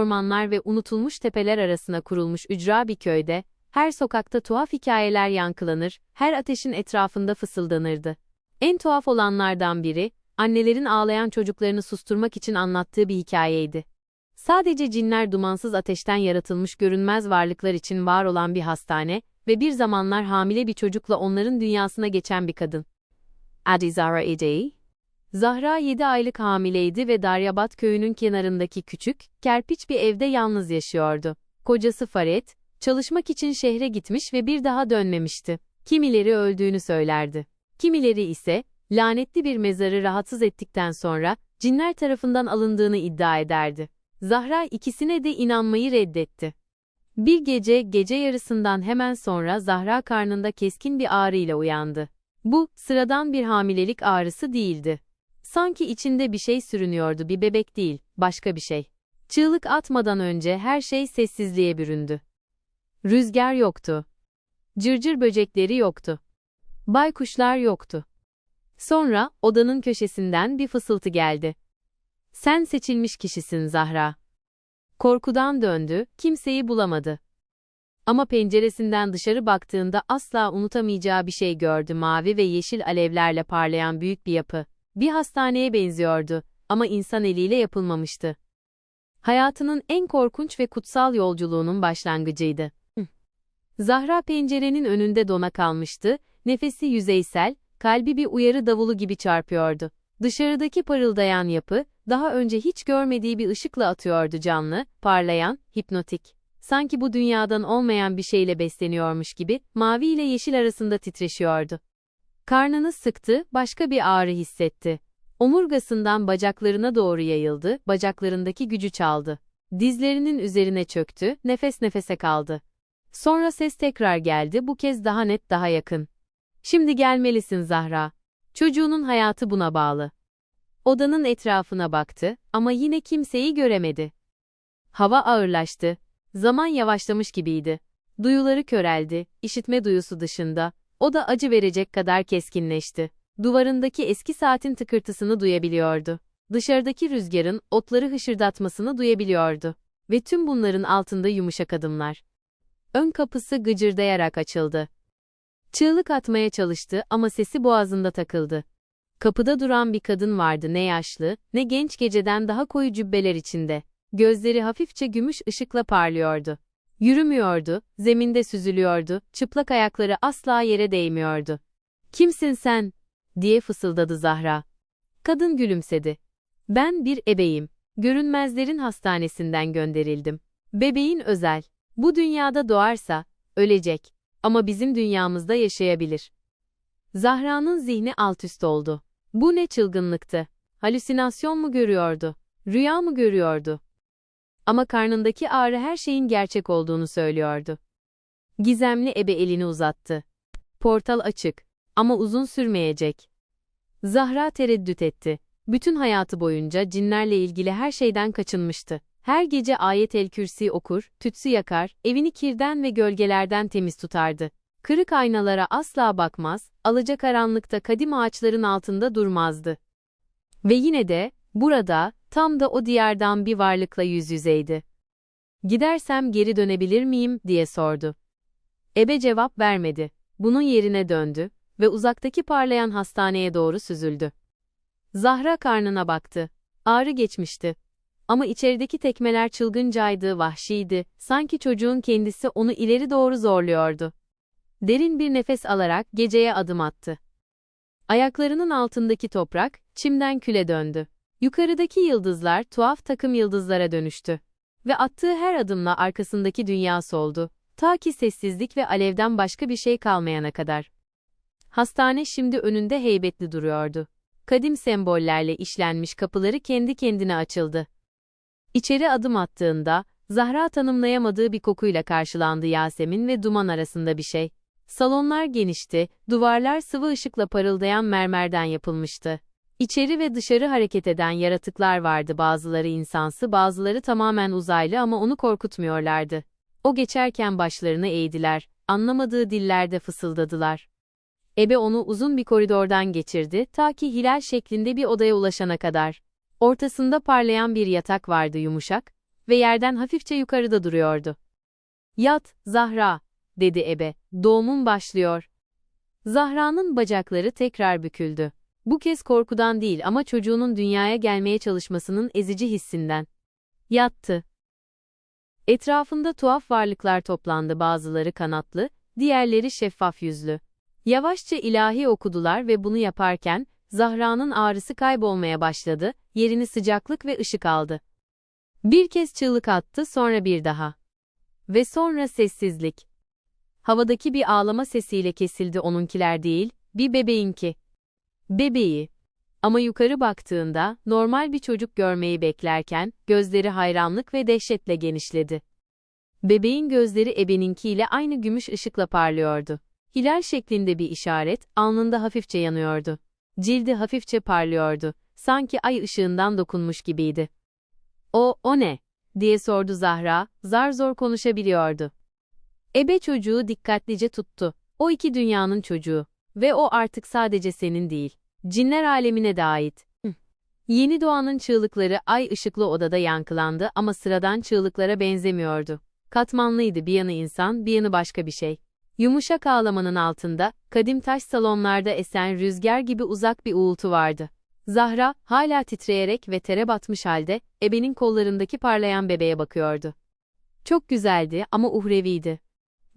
ormanlar ve unutulmuş tepeler arasına kurulmuş ücra bir köyde, her sokakta tuhaf hikayeler yankılanır, her ateşin etrafında fısıldanırdı. En tuhaf olanlardan biri, annelerin ağlayan çocuklarını susturmak için anlattığı bir hikayeydi. Sadece cinler dumansız ateşten yaratılmış görünmez varlıklar için var olan bir hastane ve bir zamanlar hamile bir çocukla onların dünyasına geçen bir kadın. Adı Zahra idi. Zahra 7 aylık hamileydi ve Daryabat köyünün kenarındaki küçük, kerpiç bir evde yalnız yaşıyordu. Kocası Faret, çalışmak için şehre gitmiş ve bir daha dönmemişti. Kimileri öldüğünü söylerdi. Kimileri ise, lanetli bir mezarı rahatsız ettikten sonra, cinler tarafından alındığını iddia ederdi. Zahra ikisine de inanmayı reddetti. Bir gece, gece yarısından hemen sonra Zahra karnında keskin bir ağrı ile uyandı. Bu, sıradan bir hamilelik ağrısı değildi. Sanki içinde bir şey sürünüyordu, bir bebek değil, başka bir şey. Çığlık atmadan önce her şey sessizliğe büründü. Rüzgar yoktu. Cırcır böcekleri yoktu. Baykuşlar yoktu. Sonra, odanın köşesinden bir fısıltı geldi. Sen seçilmiş kişisin Zahra. Korkudan döndü, kimseyi bulamadı. Ama penceresinden dışarı baktığında asla unutamayacağı bir şey gördü mavi ve yeşil alevlerle parlayan büyük bir yapı. Bir hastaneye benziyordu ama insan eliyle yapılmamıştı. Hayatının en korkunç ve kutsal yolculuğunun başlangıcıydı. Zahra pencerenin önünde dona kalmıştı, nefesi yüzeysel, kalbi bir uyarı davulu gibi çarpıyordu. Dışarıdaki parıldayan yapı, daha önce hiç görmediği bir ışıkla atıyordu canlı, parlayan, hipnotik. Sanki bu dünyadan olmayan bir şeyle besleniyormuş gibi, mavi ile yeşil arasında titreşiyordu. Karnını sıktı, başka bir ağrı hissetti. Omurgasından bacaklarına doğru yayıldı, bacaklarındaki gücü çaldı. Dizlerinin üzerine çöktü, nefes nefese kaldı. Sonra ses tekrar geldi, bu kez daha net, daha yakın. Şimdi gelmelisin Zahra. Çocuğunun hayatı buna bağlı. Odanın etrafına baktı ama yine kimseyi göremedi. Hava ağırlaştı. Zaman yavaşlamış gibiydi. Duyuları köreldi, işitme duyusu dışında. O da acı verecek kadar keskinleşti. Duvarındaki eski saatin tıkırtısını duyabiliyordu. Dışarıdaki rüzgarın otları hışırdatmasını duyabiliyordu. Ve tüm bunların altında yumuşak adımlar. Ön kapısı gıcırdayarak açıldı. Çığlık atmaya çalıştı ama sesi boğazında takıldı. Kapıda duran bir kadın vardı ne yaşlı, ne genç geceden daha koyu cübbeler içinde. Gözleri hafifçe gümüş ışıkla parlıyordu. Yürümüyordu, zeminde süzülüyordu, çıplak ayakları asla yere değmiyordu. Kimsin sen? diye fısıldadı Zahra. Kadın gülümsedi. Ben bir ebeyim. Görünmezlerin hastanesinden gönderildim. Bebeğin özel. Bu dünyada doğarsa, ölecek. Ama bizim dünyamızda yaşayabilir. Zahra'nın zihni alt üst oldu. Bu ne çılgınlıktı? Halüsinasyon mu görüyordu? Rüya mı görüyordu? Ama karnındaki ağrı her şeyin gerçek olduğunu söylüyordu. Gizemli ebe elini uzattı. Portal açık ama uzun sürmeyecek. Zahra tereddüt etti. Bütün hayatı boyunca cinlerle ilgili her şeyden kaçınmıştı. Her gece ayet-el kürsi okur, tütsü yakar, evini kirden ve gölgelerden temiz tutardı. Kırık aynalara asla bakmaz, alacakaranlıkta kadim ağaçların altında durmazdı. Ve yine de, burada, tam da o diyardan bir varlıkla yüz yüzeydi. Gidersem geri dönebilir miyim, diye sordu. Ebe cevap vermedi. Bunun yerine döndü ve uzaktaki parlayan hastaneye doğru süzüldü. Zahra karnına baktı. Ağrı geçmişti. Ama içerideki tekmeler çılgıncaydı, vahşiydi, sanki çocuğun kendisi onu ileri doğru zorluyordu. Derin bir nefes alarak geceye adım attı. Ayaklarının altındaki toprak, çimden küle döndü. Yukarıdaki yıldızlar tuhaf takım yıldızlara dönüştü. Ve attığı her adımla arkasındaki dünya soldu. Ta ki sessizlik ve alevden başka bir şey kalmayana kadar. Hastane şimdi önünde heybetli duruyordu. Kadim sembollerle işlenmiş kapıları kendi kendine açıldı. İçeri adım attığında, Zahra tanımlayamadığı bir kokuyla karşılandı Yasemin ve duman arasında bir şey. Salonlar genişti, duvarlar sıvı ışıkla parıldayan mermerden yapılmıştı. İçeri ve dışarı hareket eden yaratıklar vardı bazıları insansı bazıları tamamen uzaylı ama onu korkutmuyorlardı. O geçerken başlarını eğdiler, anlamadığı dillerde fısıldadılar. Ebe onu uzun bir koridordan geçirdi ta ki hilal şeklinde bir odaya ulaşana kadar. Ortasında parlayan bir yatak vardı yumuşak, ve yerden hafifçe yukarıda duruyordu. Yat, Zahra, dedi ebe. Doğumun başlıyor. Zahra'nın bacakları tekrar büküldü. Bu kez korkudan değil ama çocuğunun dünyaya gelmeye çalışmasının ezici hissinden. Yattı. Etrafında tuhaf varlıklar toplandı bazıları kanatlı, diğerleri şeffaf yüzlü. Yavaşça ilahi okudular ve bunu yaparken, Zahra'nın ağrısı kaybolmaya başladı, yerini sıcaklık ve ışık aldı. Bir kez çığlık attı, sonra bir daha. Ve sonra sessizlik. Havadaki bir ağlama sesiyle kesildi onunkiler değil, bir bebeğinki. Bebeği. Ama yukarı baktığında, normal bir çocuk görmeyi beklerken, gözleri hayranlık ve dehşetle genişledi. Bebeğin gözleri ebeninkiyle aynı gümüş ışıkla parlıyordu. Hilal şeklinde bir işaret, alnında hafifçe yanıyordu. Cildi hafifçe parlıyordu. Sanki ay ışığından dokunmuş gibiydi. O, o ne? diye sordu Zahra, zar zor konuşabiliyordu. Ebe çocuğu dikkatlice tuttu. O iki dünyanın çocuğu. Ve o artık sadece senin değil. Cinler alemine de ait. Yeni doğanın çığlıkları ay ışıklı odada yankılandı ama sıradan çığlıklara benzemiyordu. Katmanlıydı bir yanı insan, bir yanı başka bir şey. Yumuşak ağlamanın altında, kadim taş salonlarda esen rüzgar gibi uzak bir uğultu vardı. Zahra, hala titreyerek ve tere batmış halde, ebenin kollarındaki parlayan bebeğe bakıyordu. Çok güzeldi ama uhreviydi.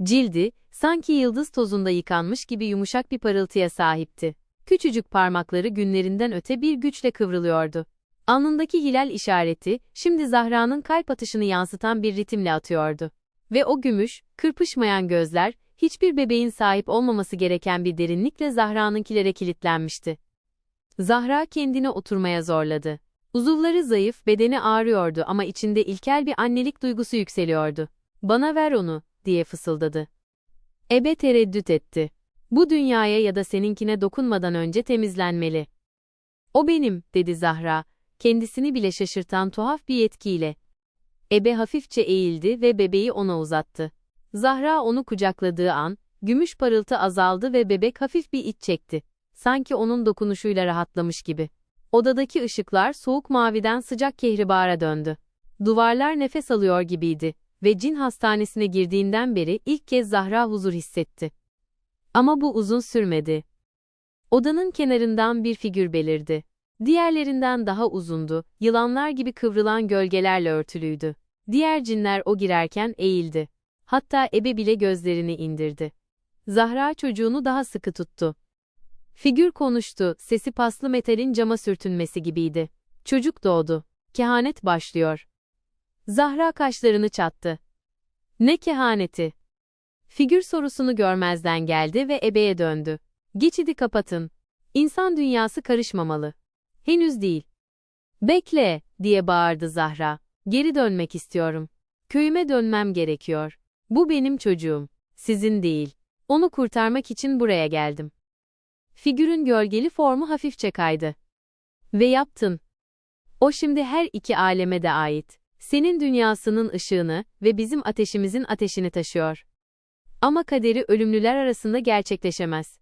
Cildi, sanki yıldız tozunda yıkanmış gibi yumuşak bir parıltıya sahipti. Küçücük parmakları günlerinden öte bir güçle kıvrılıyordu. Alnındaki hilal işareti, şimdi Zahra'nın kalp atışını yansıtan bir ritimle atıyordu. Ve o gümüş, kırpışmayan gözler, hiçbir bebeğin sahip olmaması gereken bir derinlikle Zahra'nınkilere kilitlenmişti. Zahra kendini oturmaya zorladı. Uzuvları zayıf, bedeni ağrıyordu ama içinde ilkel bir annelik duygusu yükseliyordu. Bana ver onu, diye fısıldadı. Ebe tereddüt etti. Bu dünyaya ya da seninkine dokunmadan önce temizlenmeli. O benim, dedi Zahra, kendisini bile şaşırtan tuhaf bir yetkiyle. Ebe hafifçe eğildi ve bebeği ona uzattı. Zahra onu kucakladığı an, gümüş parıltı azaldı ve bebek hafif bir iç çekti. Sanki onun dokunuşuyla rahatlamış gibi. Odadaki ışıklar soğuk maviden sıcak kehribara döndü. Duvarlar nefes alıyor gibiydi ve cin hastanesine girdiğinden beri ilk kez Zahra huzur hissetti. Ama bu uzun sürmedi. Odanın kenarından bir figür belirdi. Diğerlerinden daha uzundu, yılanlar gibi kıvrılan gölgelerle örtülüydü. Diğer cinler o girerken eğildi. Hatta ebe bile gözlerini indirdi. Zahra çocuğunu daha sıkı tuttu. Figür konuştu, sesi paslı metalin cama sürtünmesi gibiydi. Çocuk doğdu. Kehanet başlıyor. Zahra kaşlarını çattı. Ne kehaneti? Figür sorusunu görmezden geldi ve ebeye döndü. Geçidi kapatın. İnsan dünyası karışmamalı. Henüz değil. Bekle, diye bağırdı Zahra. Geri dönmek istiyorum. Köyüme dönmem gerekiyor. Bu benim çocuğum. Sizin değil. Onu kurtarmak için buraya geldim. Figürün gölgeli formu hafifçe kaydı. Ve yaptın. O şimdi her iki aleme de ait. Senin dünyasının ışığını ve bizim ateşimizin ateşini taşıyor. Ama kaderi ölümlüler arasında gerçekleşemez.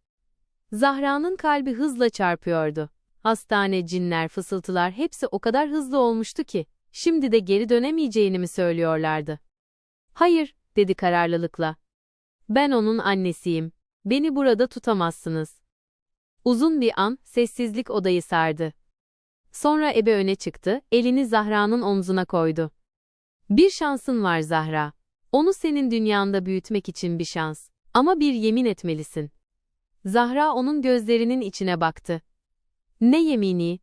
Zahra'nın kalbi hızla çarpıyordu. Hastane, cinler, fısıltılar hepsi o kadar hızlı olmuştu ki, şimdi de geri dönemeyeceğini mi söylüyorlardı? Hayır, dedi kararlılıkla. Ben onun annesiyim. Beni burada tutamazsınız. Uzun bir an, sessizlik odayı sardı. Sonra ebe öne çıktı, elini Zahra'nın omzuna koydu. Bir şansın var Zahra. Onu senin dünyanda büyütmek için bir şans. Ama bir yemin etmelisin. Zahra onun gözlerinin içine baktı. Ne yemini?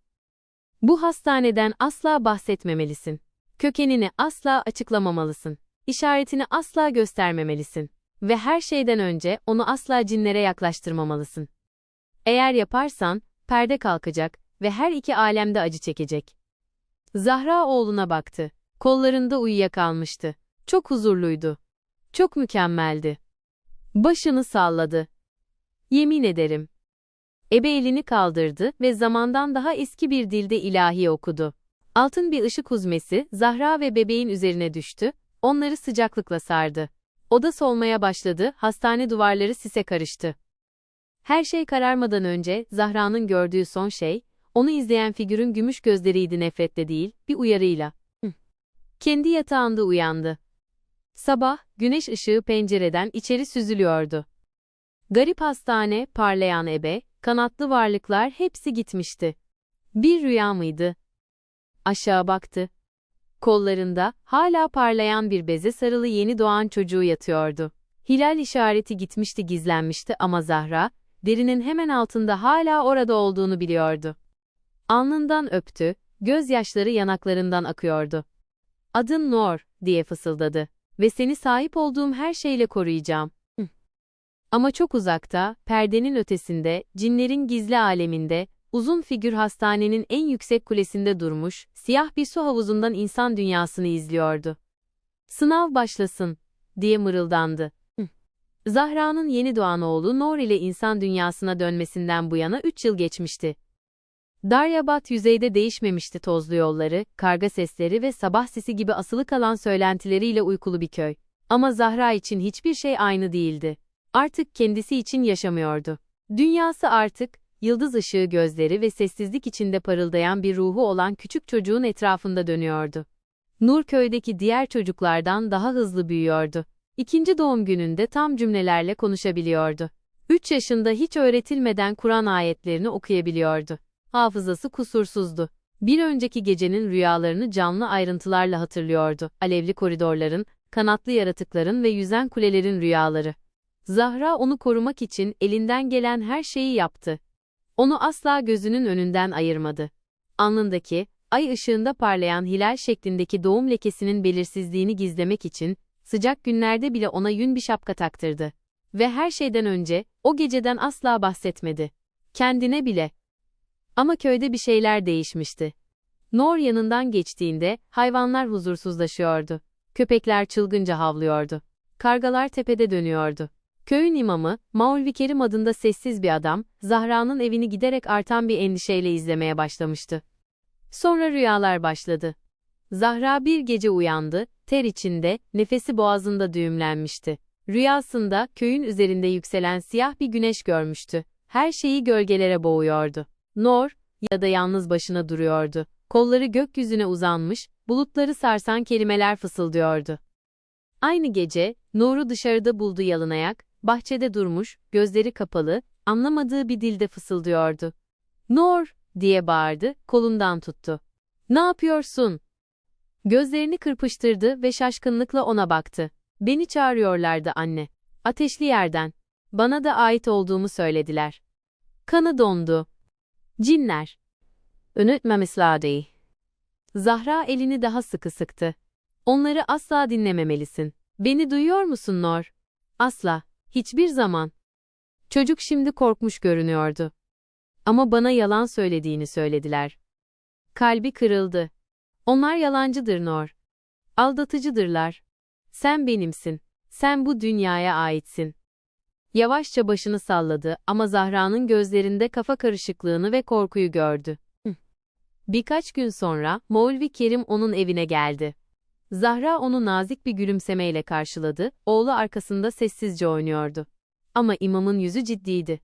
Bu hastaneden asla bahsetmemelisin. Kökenini asla açıklamamalısın. İşaretini asla göstermemelisin. Ve her şeyden önce onu asla cinlere yaklaştırmamalısın. Eğer yaparsan, perde kalkacak ve her iki alemde acı çekecek. Zahra oğluna baktı. Kollarında uyuyakalmıştı. Çok huzurluydu. Çok mükemmeldi. Başını salladı. Yemin ederim. Ebe elini kaldırdı ve zamandan daha eski bir dilde ilahi okudu. Altın bir ışık huzmesi Zahra ve bebeğin üzerine düştü, onları sıcaklıkla sardı. Oda solmaya başladı, hastane duvarları sise karıştı. Her şey kararmadan önce Zahra'nın gördüğü son şey, onu izleyen figürün gümüş gözleriydi nefretle değil, bir uyarıyla. Kendi yatağında uyandı. Sabah, güneş ışığı pencereden içeri süzülüyordu. Garip hastane, parlayan ebe, kanatlı varlıklar hepsi gitmişti. Bir rüya mıydı? Aşağı baktı. Kollarında, hala parlayan bir beze sarılı yeni doğan çocuğu yatıyordu. Hilal işareti gitmişti gizlenmişti ama Zahra, derinin hemen altında hala orada olduğunu biliyordu. Alnından öptü, gözyaşları yanaklarından akıyordu. Adın Nor, diye fısıldadı. Ve seni sahip olduğum her şeyle koruyacağım. Ama çok uzakta, perdenin ötesinde, cinlerin gizli aleminde, uzun figür hastanenin en yüksek kulesinde durmuş, siyah bir su havuzundan insan dünyasını izliyordu. Sınav başlasın, diye mırıldandı. Zahra'nın yeni doğan oğlu Nor ile insan dünyasına dönmesinden bu yana 3 yıl geçmişti. Daryabat yüzeyde değişmemişti tozlu yolları, karga sesleri ve sabah sesi gibi asılı kalan söylentileriyle uykulu bir köy. Ama Zahra için hiçbir şey aynı değildi. Artık kendisi için yaşamıyordu. Dünyası artık, yıldız ışığı gözleri ve sessizlik içinde parıldayan bir ruhu olan küçük çocuğun etrafında dönüyordu. Nur köydeki diğer çocuklardan daha hızlı büyüyordu. İkinci doğum gününde tam cümlelerle konuşabiliyordu. 3 yaşında hiç öğretilmeden Kur'an ayetlerini okuyabiliyordu. Hafızası kusursuzdu. Bir önceki gecenin rüyalarını canlı ayrıntılarla hatırlıyordu. Alevli koridorların, kanatlı yaratıkların ve yüzen kulelerin rüyaları. Zahra onu korumak için elinden gelen her şeyi yaptı. Onu asla gözünün önünden ayırmadı. Alnındaki, ay ışığında parlayan hilal şeklindeki doğum lekesinin belirsizliğini gizlemek için, sıcak günlerde bile ona yün bir şapka taktırdı. Ve her şeyden önce, o geceden asla bahsetmedi. Kendine bile. Ama köyde bir şeyler değişmişti. Nor yanından geçtiğinde, hayvanlar huzursuzlaşıyordu. Köpekler çılgınca havlıyordu. Kargalar tepede dönüyordu. Köyün imamı, Maulvi Kerim adında sessiz bir adam, Zahra'nın evini giderek artan bir endişeyle izlemeye başlamıştı. Sonra rüyalar başladı. Zahra bir gece uyandı, ter içinde, nefesi boğazında düğümlenmişti. Rüyasında köyün üzerinde yükselen siyah bir güneş görmüştü. Her şeyi gölgelere boğuyordu. Nor, ya da yalnız başına duruyordu. Kolları gökyüzüne uzanmış, bulutları sarsan kelimeler fısıldıyordu. Aynı gece, Nor'u dışarıda buldu yalınayak, bahçede durmuş, gözleri kapalı, anlamadığı bir dilde fısıldıyordu. Nor, diye bağırdı, kolundan tuttu. Ne yapıyorsun? Gözlerini kırpıştırdı ve şaşkınlıkla ona baktı. Beni çağırıyorlardı anne. Ateşli yerden. Bana da ait olduğumu söylediler. Kanı dondu. Cinler. Unutmamışlardı. Zahra elini daha sıkı sıktı. Onları asla dinlememelisin. Beni duyuyor musun Nor? Asla. Hiçbir zaman. Çocuk şimdi korkmuş görünüyordu. Ama bana yalan söylediğini söylediler. Kalbi kırıldı. Onlar yalancıdır Nor. Aldatıcıdırlar. Sen benimsin. Sen bu dünyaya aitsin. Yavaşça başını salladı ama Zahra'nın gözlerinde kafa karışıklığını ve korkuyu gördü. Birkaç gün sonra, Maulvi Kerim onun evine geldi. Zahra onu nazik bir gülümsemeyle karşıladı, oğlu arkasında sessizce oynuyordu. Ama imamın yüzü ciddiydi.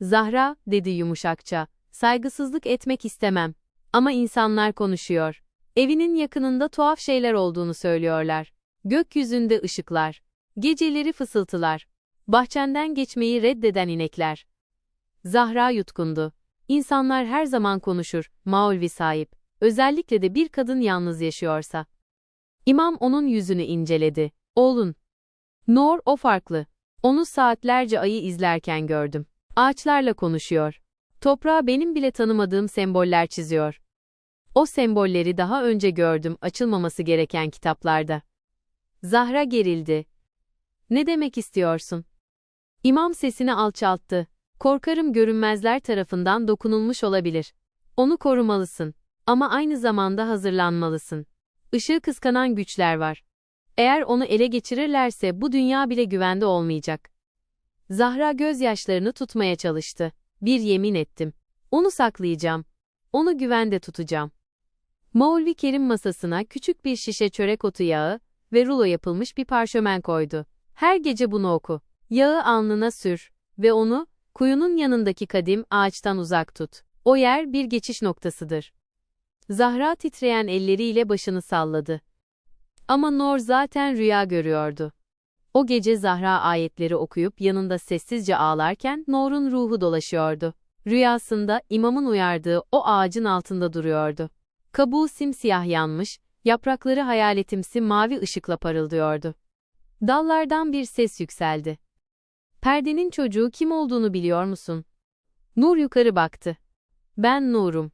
Zahra, dedi yumuşakça, saygısızlık etmek istemem. Ama insanlar konuşuyor. Evinin yakınında tuhaf şeyler olduğunu söylüyorlar. Gökyüzünde ışıklar. Geceleri fısıltılar. Bahçenden geçmeyi reddeden inekler. Zahra yutkundu. İnsanlar her zaman konuşur, Maulvi sahip. Özellikle de bir kadın yalnız yaşıyorsa. İmam onun yüzünü inceledi. Oğlun. Nor o farklı. Onu saatlerce ayı izlerken gördüm. Ağaçlarla konuşuyor. Toprağa benim bile tanımadığım semboller çiziyor. O sembolleri daha önce gördüm açılmaması gereken kitaplarda. Zahra gerildi. Ne demek istiyorsun? İmam sesini alçalttı. Korkarım görünmezler tarafından dokunulmuş olabilir. Onu korumalısın. Ama aynı zamanda hazırlanmalısın. Işığı kıskanan güçler var. Eğer onu ele geçirirlerse bu dünya bile güvende olmayacak. Zahra gözyaşlarını tutmaya çalıştı. Bir yemin ettim. Onu saklayacağım. Onu güvende tutacağım. Maulvi Kerim masasına küçük bir şişe çörek otu yağı ve rulo yapılmış bir parşömen koydu. Her gece bunu oku. Yağı alnına sür ve onu, kuyunun yanındaki kadim ağaçtan uzak tut. O yer bir geçiş noktasıdır. Zahra titreyen elleriyle başını salladı. Ama Nor zaten rüya görüyordu. O gece Zahra ayetleri okuyup yanında sessizce ağlarken Nor'un ruhu dolaşıyordu. Rüyasında imamın uyardığı o ağacın altında duruyordu. Kabuğu simsiyah yanmış, yaprakları hayaletimsi mavi ışıkla parıldıyordu. Dallardan bir ses yükseldi. Perdenin çocuğu kim olduğunu biliyor musun? Nur yukarı baktı. Ben Nur'um.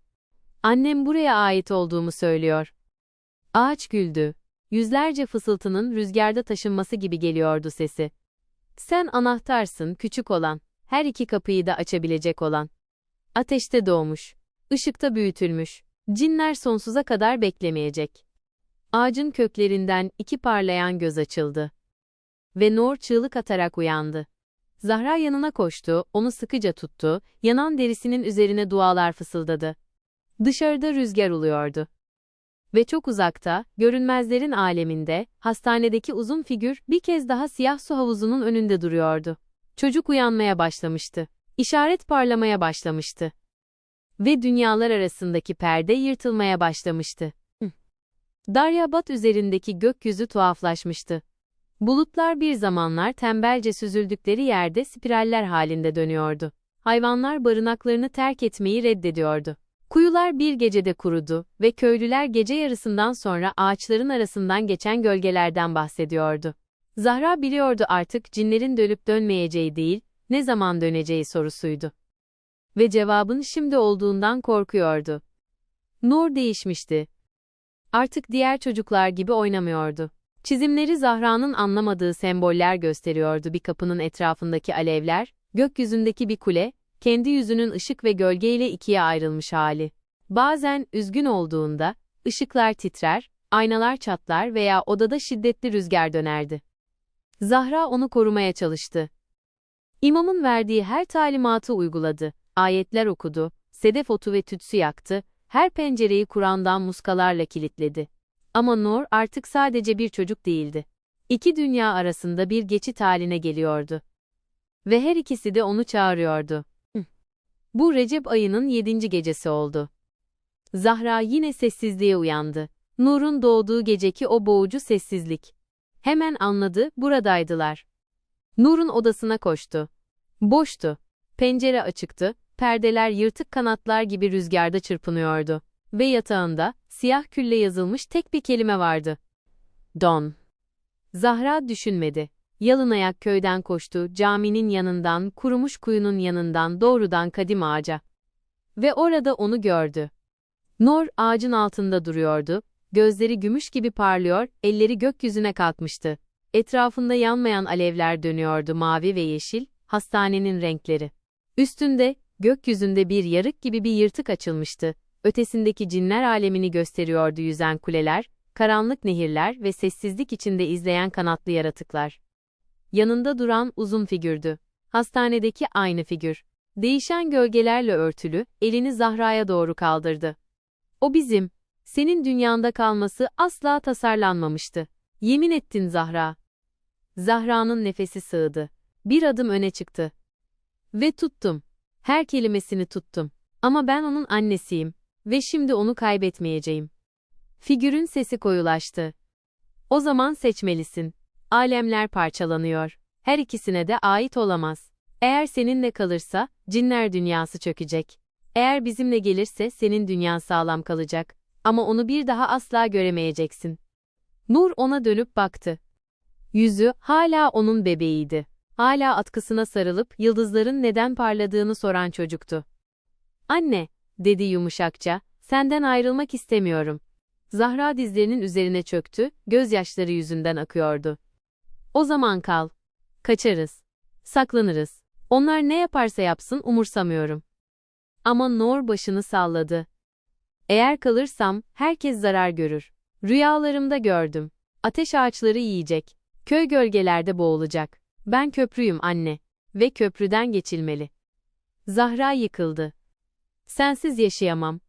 Annem buraya ait olduğumu söylüyor. Ağaç güldü. Yüzlerce fısıltının rüzgarda taşınması gibi geliyordu sesi. Sen anahtarsın, küçük olan, her iki kapıyı da açabilecek olan. Ateşte doğmuş, ışıkta büyütülmüş, cinler sonsuza kadar beklemeyecek. Ağacın köklerinden iki parlayan göz açıldı. Ve Nor çığlık atarak uyandı. Zahra yanına koştu, onu sıkıca tuttu, yanan derisinin üzerine dualar fısıldadı. Dışarıda rüzgar uluyordu. Ve çok uzakta, görünmezlerin aleminde, hastanedeki uzun figür bir kez daha siyah su havuzunun önünde duruyordu. Çocuk uyanmaya başlamıştı. İşaret parlamaya başlamıştı. Ve dünyalar arasındaki perde yırtılmaya başlamıştı. Daryabat üzerindeki gökyüzü tuhaflaşmıştı. Bulutlar bir zamanlar tembelce süzüldükleri yerde spiraller halinde dönüyordu. Hayvanlar barınaklarını terk etmeyi reddediyordu. Kuyular bir gecede kurudu ve köylüler gece yarısından sonra ağaçların arasından geçen gölgelerden bahsediyordu. Zahra biliyordu artık cinlerin dönüp dönmeyeceği değil, ne zaman döneceği sorusuydu. Ve cevabın şimdi olduğundan korkuyordu. Nur değişmişti. Artık diğer çocuklar gibi oynamıyordu. Çizimleri Zahra'nın anlamadığı semboller gösteriyordu bir kapının etrafındaki alevler, gökyüzündeki bir kule, kendi yüzünün ışık ve gölgeyle ikiye ayrılmış hali. Bazen üzgün olduğunda, ışıklar titrer, aynalar çatlar veya odada şiddetli rüzgar dönerdi. Zahra onu korumaya çalıştı. İmamın verdiği her talimatı uyguladı, ayetler okudu, sedef otu ve tütsü yaktı, her pencereyi Kur'an'dan muskalarla kilitledi. Ama Nur artık sadece bir çocuk değildi. İki dünya arasında bir geçit haline geliyordu. Ve her ikisi de onu çağırıyordu. Bu Recep ayının yedinci gecesi oldu. Zahra yine sessizliğe uyandı. Nur'un doğduğu geceki o boğucu sessizlik. Hemen anladı, buradaydılar. Nur'un odasına koştu. Boştu. Pencere açıktı, perdeler yırtık kanatlar gibi rüzgarda çırpınıyordu. Ve yatağında, siyah külle yazılmış tek bir kelime vardı. Don. Zahra düşünmedi. Yalın ayak köyden koştu, caminin yanından, kurumuş kuyunun yanından doğrudan kadim ağaca. Ve orada onu gördü. Nor ağacın altında duruyordu, gözleri gümüş gibi parlıyor, elleri gökyüzüne kalkmıştı. Etrafında yanmayan alevler dönüyordu mavi ve yeşil, hastanenin renkleri. Üstünde, gökyüzünde bir yarık gibi bir yırtık açılmıştı. Ötesindeki cinler alemini gösteriyordu yüzen kuleler, karanlık nehirler ve sessizlik içinde izleyen kanatlı yaratıklar. Yanında duran uzun figürdü. Hastanedeki aynı figür. Değişen gölgelerle örtülü, elini Zahra'ya doğru kaldırdı. O bizim, senin dünyanda kalması asla tasarlanmamıştı. Yemin ettin Zahra. Zahra'nın nefesi sığdı. Bir adım öne çıktı. Ve tuttum. Her kelimesini tuttum. Ama ben onun annesiyim. Ve şimdi onu kaybetmeyeceğim. Figürün sesi koyulaştı. O zaman seçmelisin. Alemler parçalanıyor. Her ikisine de ait olamaz. Eğer seninle kalırsa, cinler dünyası çökecek. Eğer bizimle gelirse senin dünyan sağlam kalacak. Ama onu bir daha asla göremeyeceksin. Nur ona dönüp baktı. Yüzü hala onun bebeğiydi. Hala atkısına sarılıp yıldızların neden parladığını soran çocuktu. Anne, dedi yumuşakça, senden ayrılmak istemiyorum. Zahra dizlerinin üzerine çöktü, gözyaşları yüzünden akıyordu. O zaman kal. Kaçarız. Saklanırız. Onlar ne yaparsa yapsın umursamıyorum. Ama Nor başını salladı. Eğer kalırsam herkes zarar görür. Rüyalarımda gördüm. Ateş ağaçları yiyecek. Köy gölgelerde boğulacak. Ben köprüyüm anne. Ve köprüden geçilmeli. Zahra yıkıldı. Sensiz yaşayamam.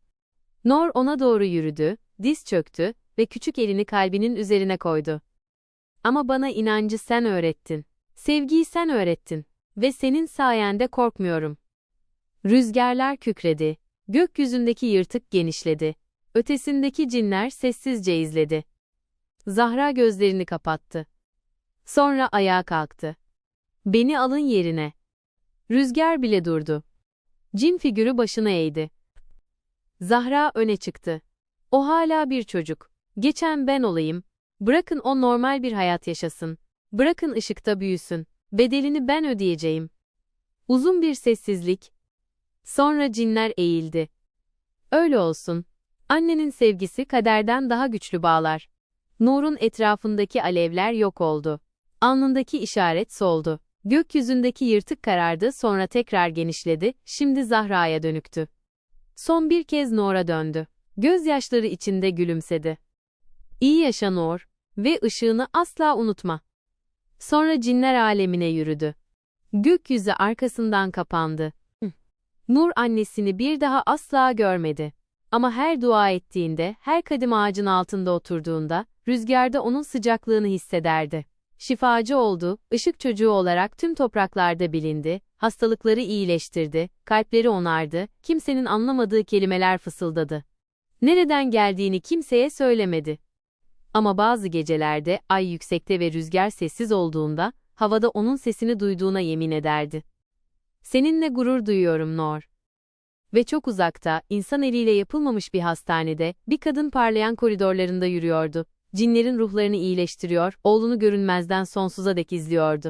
Nor ona doğru yürüdü, diz çöktü ve küçük elini kalbinin üzerine koydu. Ama bana inancı sen öğrettin. Sevgiyi sen öğrettin. Ve senin sayende korkmuyorum. Rüzgarlar kükredi. Gökyüzündeki yırtık genişledi. Ötesindeki cinler sessizce izledi. Zahra gözlerini kapattı. Sonra ayağa kalktı. Beni alın yerine. Rüzgar bile durdu. Cin figürü başını eğdi. Zahra öne çıktı. O hala bir çocuk. Geçen ben olayım. Bırakın o normal bir hayat yaşasın. Bırakın ışıkta büyüsün. Bedelini ben ödeyeceğim. Uzun bir sessizlik. Sonra cinler eğildi. Öyle olsun. Annenin sevgisi kaderden daha güçlü bağlar. Nur'un etrafındaki alevler yok oldu. Alnındaki işaret soldu. Gökyüzündeki yırtık karardı sonra tekrar genişledi, şimdi Zahra'ya dönüktü. Son bir kez Nur'a döndü. Gözyaşları içinde gülümsedi. İyi yaşa Nur ve ışığını asla unutma. Sonra cinler alemine yürüdü. Gökyüzü arkasından kapandı. Nur annesini bir daha asla görmedi. Ama her dua ettiğinde, her kadim ağacın altında oturduğunda, rüzgarda onun sıcaklığını hissederdi. Şifacı oldu, ışık çocuğu olarak tüm topraklarda bilindi, hastalıkları iyileştirdi, kalpleri onardı, kimsenin anlamadığı kelimeler fısıldadı. Nereden geldiğini kimseye söylemedi. Ama bazı gecelerde ay yüksekte ve rüzgar sessiz olduğunda, havada onun sesini duyduğuna yemin ederdi. Seninle gurur duyuyorum Nor. Ve çok uzakta, insan eliyle yapılmamış bir hastanede, bir kadın parlayan koridorlarında yürüyordu. Cinlerin ruhlarını iyileştiriyor, oğlunu görünmezden sonsuza dek izliyordu.